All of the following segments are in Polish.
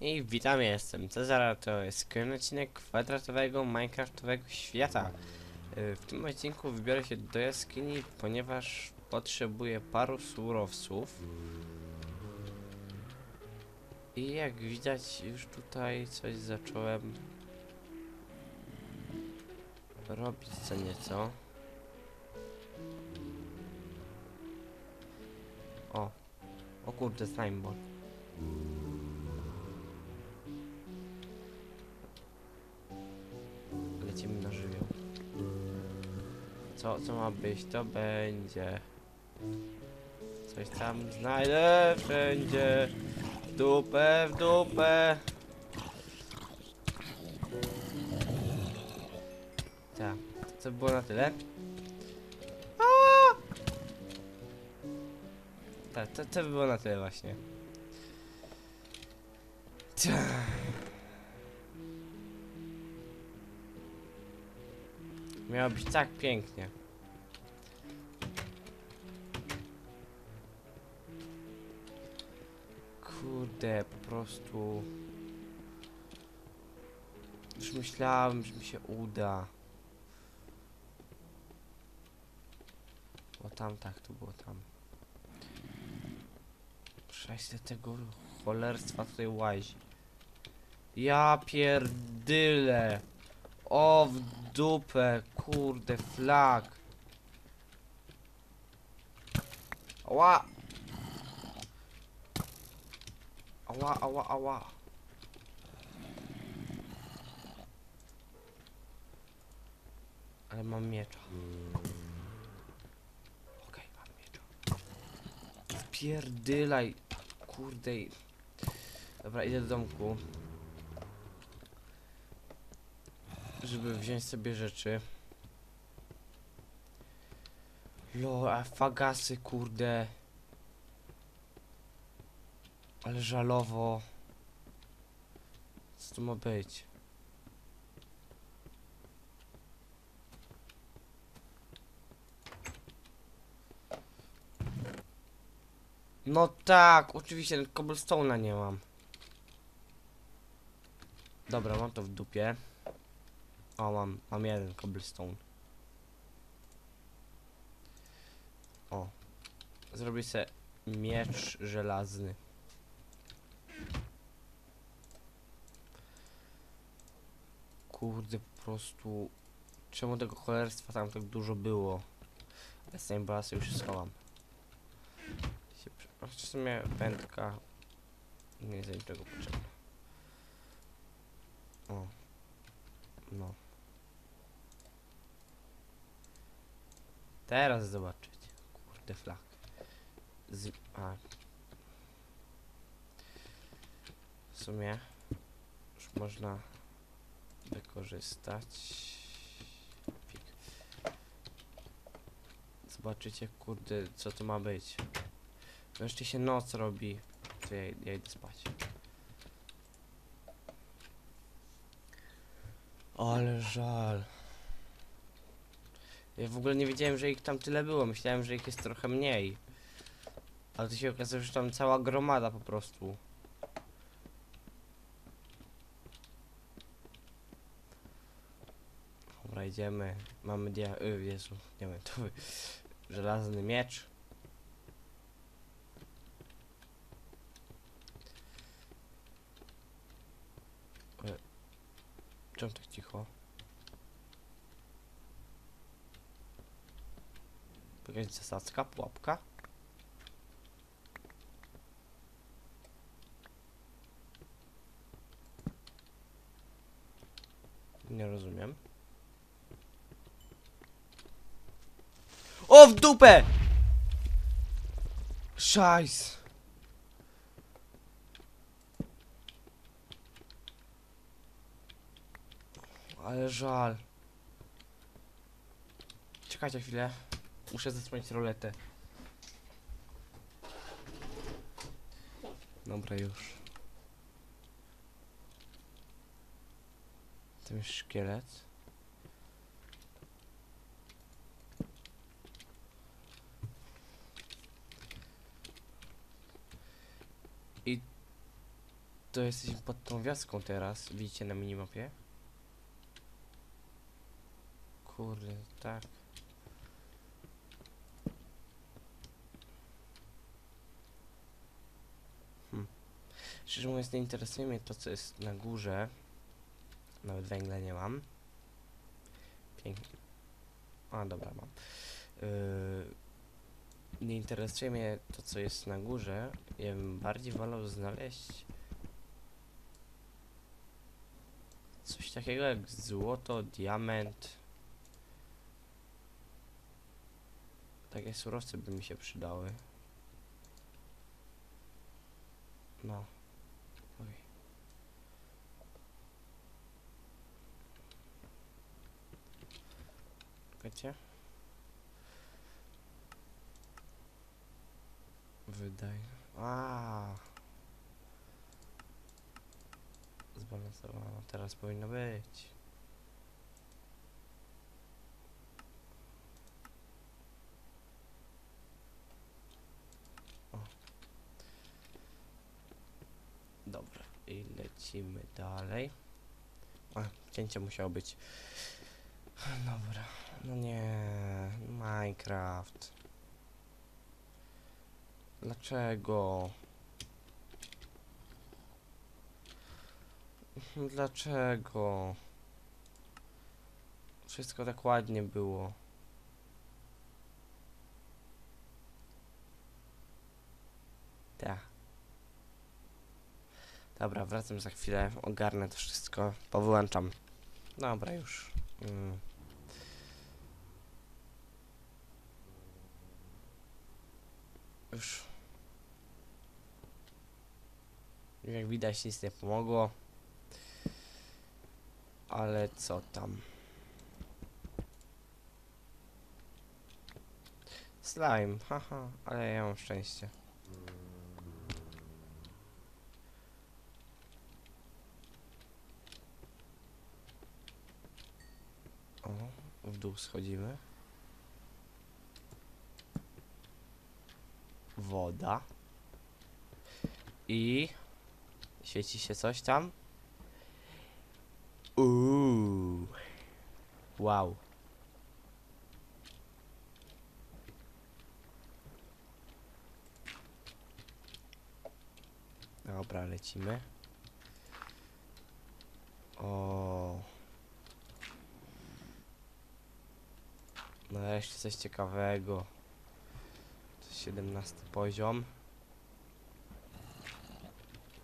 I witam, jestem Cezara, to jest kolejny odcinek kwadratowego minecraftowego świata. Y, W tym odcinku wybiorę się do jaskini, ponieważ potrzebuję paru surowców. I jak widać już tutaj coś zacząłem robić co nieco. O, o kurde, slimeball. Lecimy Co, co ma być? To będzie. Coś tam znajdę wszędzie. W dupę, w dupę. Tak, to było na tyle. Tak, to, to by było na tyle właśnie. Tak. Miało być tak pięknie. Kurde, po prostu... Już myślałem, że mi się uda. Było tam, tak, to było tam. Przejście tego cholerstwa tutaj łazi. Ja pierdyle. O, w dupę, kurde, flag. Ała! Ała, ała, ała. Ale mam miecza. Okej, mam miecza. Pierdylaj. Kurde. Dobra, idę do domku. Żeby wziąć sobie rzeczy. Lo, a fagasy, kurde. Ale żalowo. Co to ma być? No tak, oczywiście, cobblestone'a nie mam. Dobra, mam to w dupie. O, mam, mam jeden cobblestone. O. Zrobię sobie miecz żelazny. Kurde, po prostu... Czemu tego cholerstwa tam tak dużo było? Ale z basy już schowam. W sumie wędka nie jest niczego potrzebna. O. No. Teraz zobaczyć. Kurde flag. Z... A. W sumie już można wykorzystać. Zobaczycie, kurde, co to ma być. Wreszcie się noc robi. To ja, ja idę spać. Ale żal. Ja w ogóle nie wiedziałem, że ich tam tyle było. Myślałem, że ich jest trochę mniej. Ale to się okazało, że tam cała gromada po prostu. Dobra, idziemy. Mamy dia... Y, Jezu, to żelazny miecz. E, Czemu tak cicho? Jakaś zasadzka, pułapka? Nie rozumiem. O, w dupę! Szajs! Ale żal. Czekajcie chwilę. Muszę zasłonić roletę. Dobra, już. Tam jest szkielet. I To jesteśmy pod tą wioską teraz. Widzicie na minimapie? Kurde, tak. Hmm. Szczerze mówiąc, nie interesuje mnie to, co jest na górze. Nawet węgla nie mam. Pięknie. A, dobra, mam. Yy, nie interesuje mnie to, co jest na górze. Ja bym bardziej wolał znaleźć coś takiego jak złoto, diament. Takie surowce by mi się przydały. No. Czekajcie. Wydaje. A. Zbalansowało. Teraz powinno być. O. Dobra. I lecimy dalej. A, cięcie musiało być. Dobra. No nie. Minecraft. Dlaczego? Dlaczego? Wszystko tak ładnie było. Tak. Dobra, wracam za chwilę, ogarnę to wszystko, powyłączam. Dobra, już. Mm. Już. Jak widać nic nie pomogło. Ale co tam? Slime, haha, ale ja mam szczęście. W dół schodzimy. Woda. I świeci się coś tam. Uuu. Wow. Dobra, lecimy. O. Nareszcie coś ciekawego. To 17 poziom.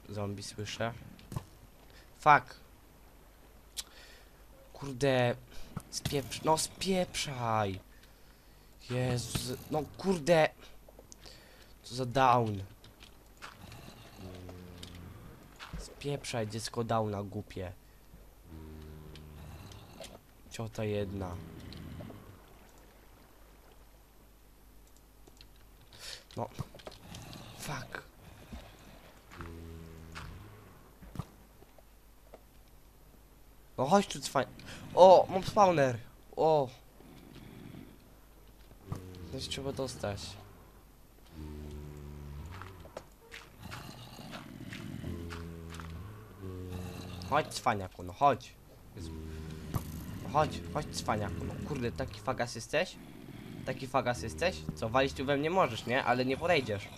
Zombie słyszę. Fuck. Kurde. Spieprz... No spieprzaj. Jezus. No kurde. Co za down. Spieprzaj dziecko downa głupie. Ciota jedna. No. Fuck. No chodź tu cwań. O, mam spawner. O. Się trzeba dostać. Chodź cwaniaku, no chodź. Chodź, chodź cwaniaku, no kurde, taki fagas jesteś? Taki fagas jesteś? Co, walić tu we mnie możesz, nie? Ale nie podejdziesz.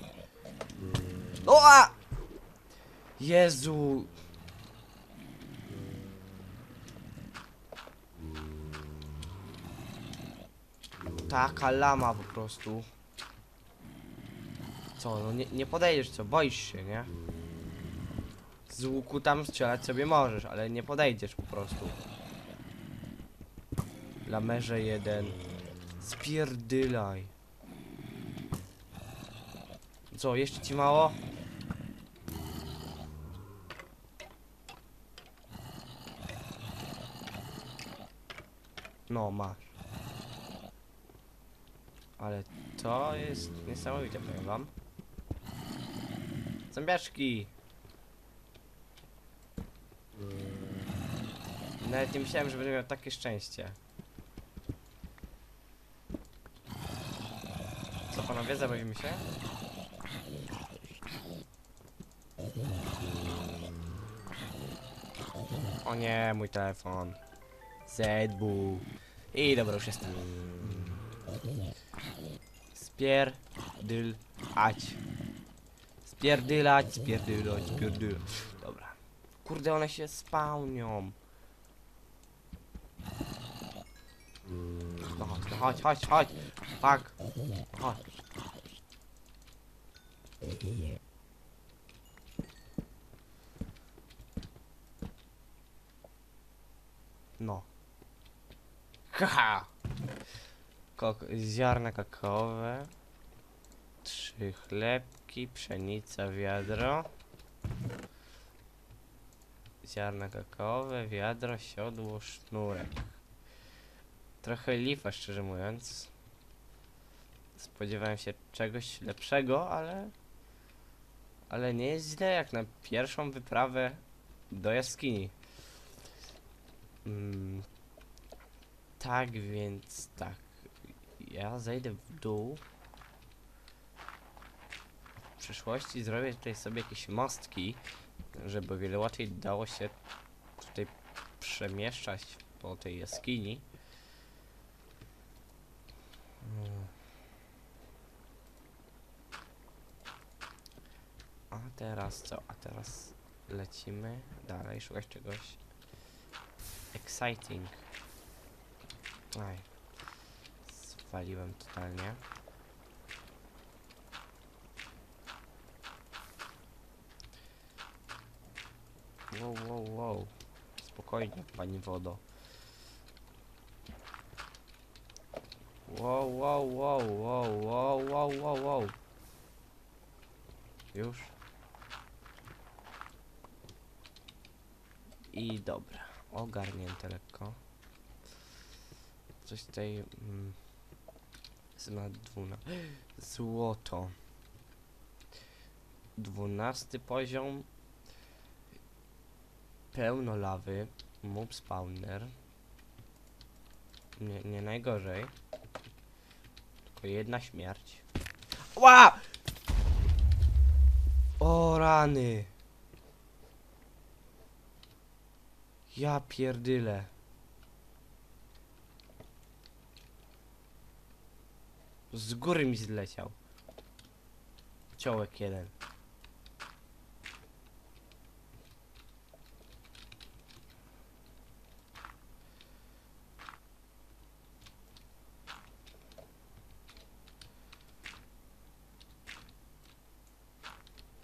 O! a! Jezu! Taka lama po prostu. Co, no nie, nie podejdziesz, co? Boisz się, nie? Z łuku tam strzelać sobie możesz, ale nie podejdziesz po prostu. Lamerze jeden. Spierdylaj. Co, jeszcze ci mało? No, masz. Ale to jest niesamowite, powiem wam. Zębiaczki! Nawet nie myślałem, że będę miał takie szczęście. Co panowie, zabawimy się? O nie, mój telefon. Zedbu. I dobra, już jestem. Spierdylać. Spierdylać, spierdylać, spierdylać. Dobra. Kurde, one się spełnią. No chodź, no chodź, chodź, chodź. Tak. Chodź. No. Haha. Kok ziarna kakaowe. Trzy chlebki, pszenica, wiadro. Ziarna kakaowe, wiadro, siodło, sznurek. Trochę lifa, szczerze mówiąc. Spodziewałem się czegoś lepszego, ale... Ale nie jest źle jak na pierwszą wyprawę do jaskini. Mm, tak więc tak. Ja zejdę w dół. W przyszłości zrobię tutaj sobie jakieś mostki, żeby o wiele łatwiej dało się tutaj przemieszczać po tej jaskini. Mm. A teraz co? A teraz lecimy dalej, szukać czegoś exciting. Aj. Zwaliłem totalnie. Wow, wow, wow. Spokojnie, pani wodo. Wow, wow, wow, wow, wow, wow, wow, wow. Już. I dobra, ogarnięte lekko. Coś tutaj mm, na dwuna. Złoto. Dwunasty poziom. Pełno lawy. Mob spawner. Nie, nie najgorzej. Tylko jedna śmierć. Ła! O rany! Ja pierdyle. Z góry mi zleciał. Ciołek jeden.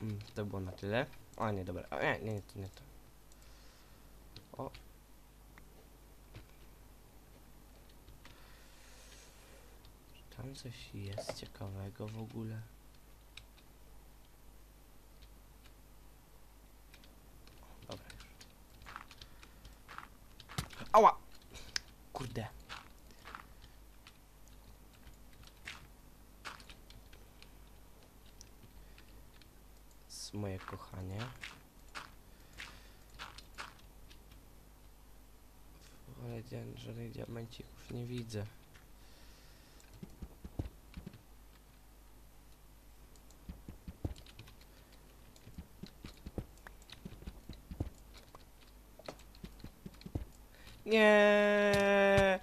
Mm, to było na tyle. O nie, dobra. O, nie, nie, nie to. O. Czy tam coś jest ciekawego w ogóle? Dobra. Ała! Kurde. Moje kochanie. Ale dia- żadnych diamencików nie widzę. Nie.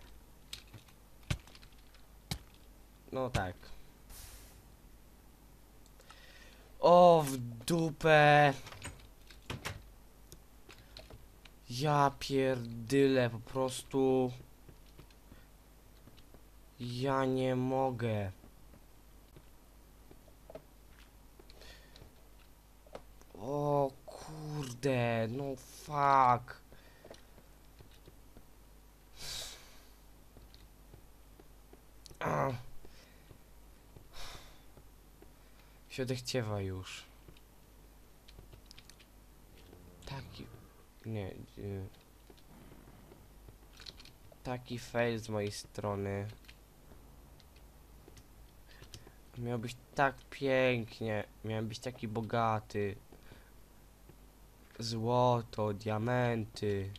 No tak. O, w dupę. Ja pierdyle, po prostu. Ja nie mogę. O kurde, no fuck. Ah. Się odechciewa już. Taki... Nie... y, Taki fail z mojej strony. Miał być tak pięknie. Miałem być taki bogaty. Złoto, diamenty.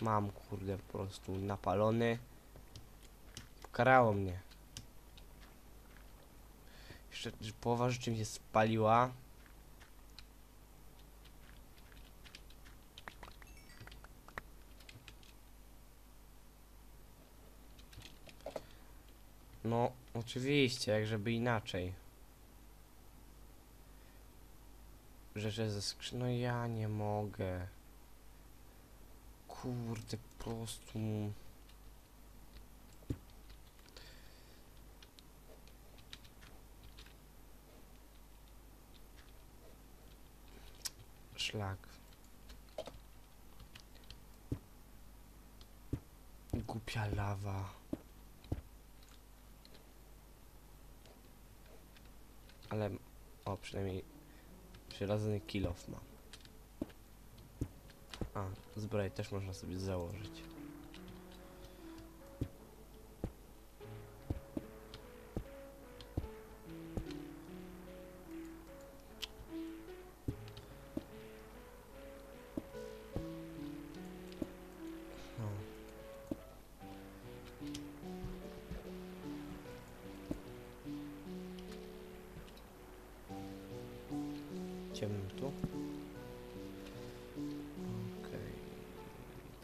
Mam kurde po prostu napalony. Karało mnie. Jeszcze połowa rzeczy mi się spaliła. No, oczywiście, jak żeby inaczej. Rzeczy ze skrzyn... No ja nie mogę. Kurde, po prostu... Szlak. Głupia lawa. Ale, o, przynajmniej żelazny kilof ma. A, zbroję też można sobie założyć. Ciemno tu. Okej,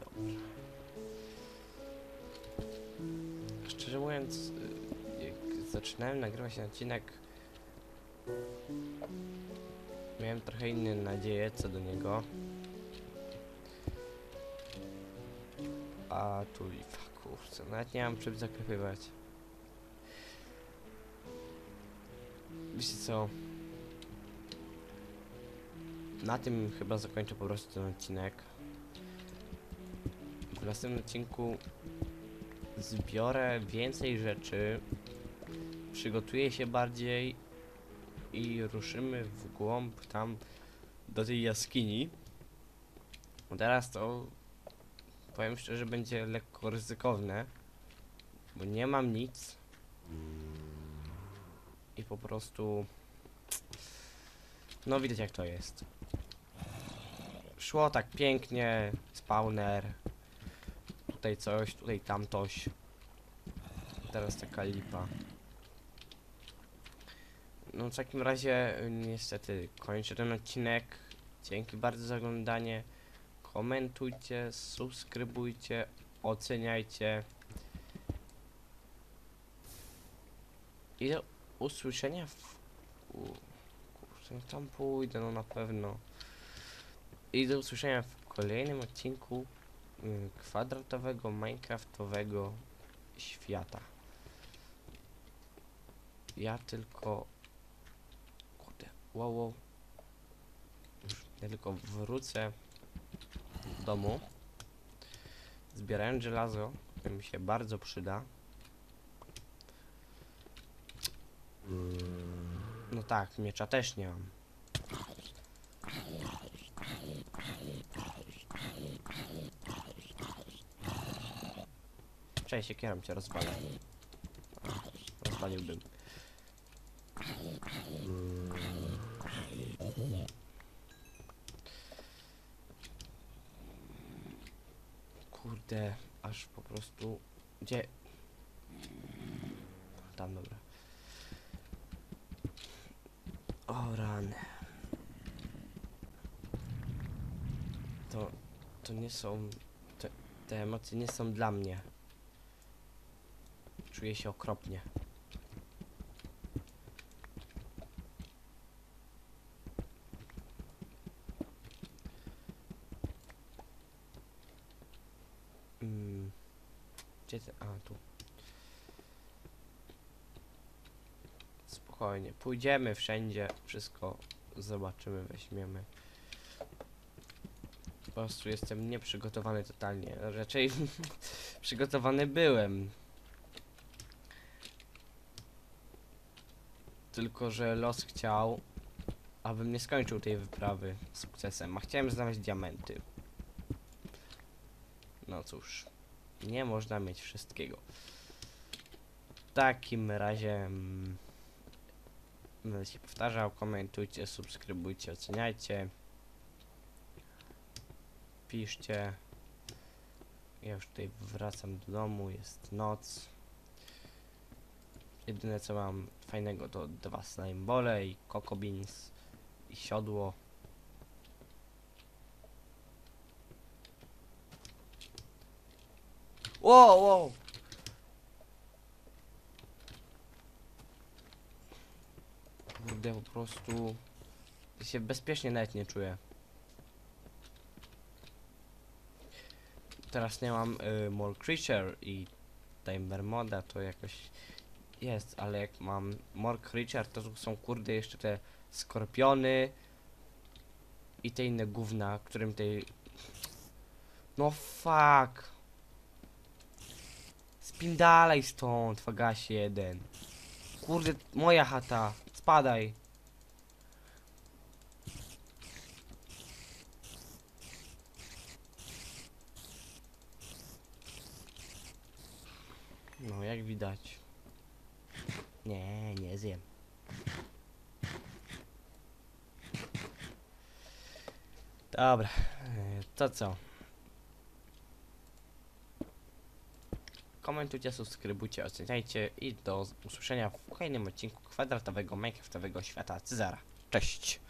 dobrze. Szczerze mówiąc, y, jak zaczynałem nagrywać ten odcinek, miałem trochę inne nadzieje co do niego. A tu lipa, kurczę, nawet nie mam czym zaklepywać. Wiecie co? Na tym chyba zakończę po prostu ten odcinek. W następnym odcinku zbiorę więcej rzeczy, przygotuję się bardziej i ruszymy w głąb tam do tej jaskini. Teraz to powiem szczerze będzie lekko ryzykowne, bo nie mam nic i po prostu no widać jak to jest. Szło tak pięknie, spawner. Tutaj coś, tutaj tamtoś. Teraz taka lipa. No w takim razie y, niestety kończę ten odcinek. Dzięki bardzo za oglądanie. Komentujcie, subskrybujcie, oceniajcie. I do usłyszenia w... Kurczę, no tam pójdę, no na pewno. I do usłyszenia w kolejnym odcinku y, kwadratowego, minecraftowego świata. Ja tylko... Kurde, wow, wow. Ja tylko wrócę do domu. Zbierając żelazo, które mi się bardzo przyda. No tak, miecza też nie mam. Cześć, siekieram cię rozwalę. A, Rozwaliłbym. Kurde, aż po prostu... Gdzie? Tam, dobra. O rany. To, to nie są, te, te emocje nie są dla mnie. Czuję się okropnie. Mm. A, tu. Spokojnie, pójdziemy wszędzie, wszystko zobaczymy, weźmiemy. Po prostu jestem nieprzygotowany totalnie. Raczej przygotowany byłem. Tylko, że los chciał, abym nie skończył tej wyprawy sukcesem. A chciałem znaleźć diamenty. No cóż, nie można mieć wszystkiego. W takim razie... Mm, Będę się powtarzał, komentujcie, subskrybujcie, oceniajcie piszcie. Ja już tutaj wracam do domu, jest noc. Jedyne co mam fajnego to dwa slimebole i coco beans i siodło. Wow, wow. Kurde, po prostu się bezpiecznie nawet nie czuję. Teraz nie mam y, More Creature i Timer Moda, to jakoś jest, ale jak mam More Creature, to są kurde jeszcze te skorpiony i te inne gówna, którym tej... No fuck! Spin dalej stąd, fagasie jeden. Kurde, moja chata, spadaj. No, jak widać. Nie, nie zjem. Dobra, e, to co? Komentujcie, subskrybujcie, oceniajcie i do usłyszenia w kolejnym odcinku kwadratowego Minecraftowego świata Cezara. Cześć!